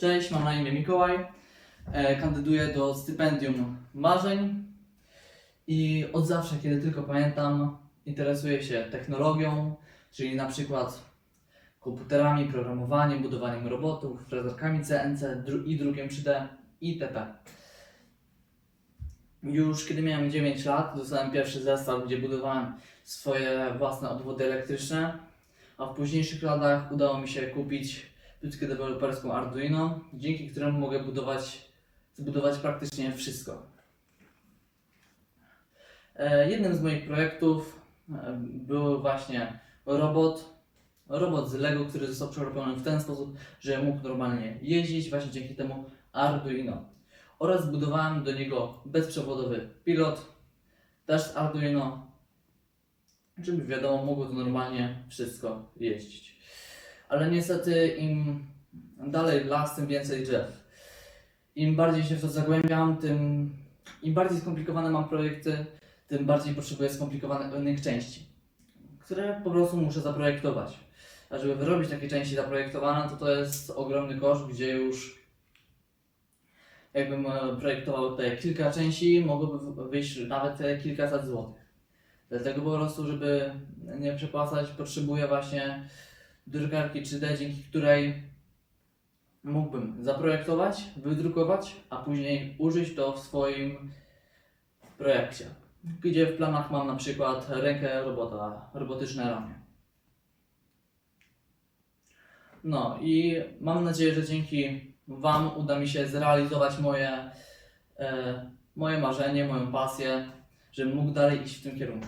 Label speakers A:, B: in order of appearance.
A: Cześć, mam na imię Mikołaj. E, kandyduję do stypendium marzeń i od zawsze, kiedy tylko pamiętam, interesuję się technologią, czyli na przykład komputerami, programowaniem, budowaniem robotów, frezarkami CNC i drukiem 3D itp. Już kiedy miałem 9 lat, dostałem pierwszy zestaw, gdzie budowałem swoje własne obwody elektryczne, a w późniejszych latach udało mi się kupić płytkę deweloperską Arduino, dzięki któremu mogę budować, zbudować praktycznie wszystko. E, Jednym z moich projektów e, był właśnie robot, robot z Lego, który został przerobiony w ten sposób, że mógł normalnie jeździć właśnie dzięki temu Arduino. Oraz zbudowałem do niego bezprzewodowy pilot, też z Arduino, żeby wiadomo, mogło to normalnie wszystko jeździć. Ale niestety im dalej w las, tym więcej drzew. Im bardziej się w to zagłębiam, tym im bardziej skomplikowane mam projekty, tym bardziej potrzebuję skomplikowanych części, które po prostu muszę zaprojektować. A żeby wyrobić takie części zaprojektowane, to to jest ogromny koszt, gdzie już jakbym e, projektował tutaj kilka części, mogłoby wyjść nawet e, kilkaset złotych. Dlatego po prostu, żeby nie przepłacać, potrzebuję właśnie drukarki 3D, dzięki której mógłbym zaprojektować, wydrukować, a później użyć to w swoim projekcie. Gdzie w planach mam na przykład rękę robota, robotyczne ramię. No i mam nadzieję, że dzięki Wam uda mi się zrealizować moje, e, moje marzenie, moją pasję, żebym mógł dalej iść w tym kierunku.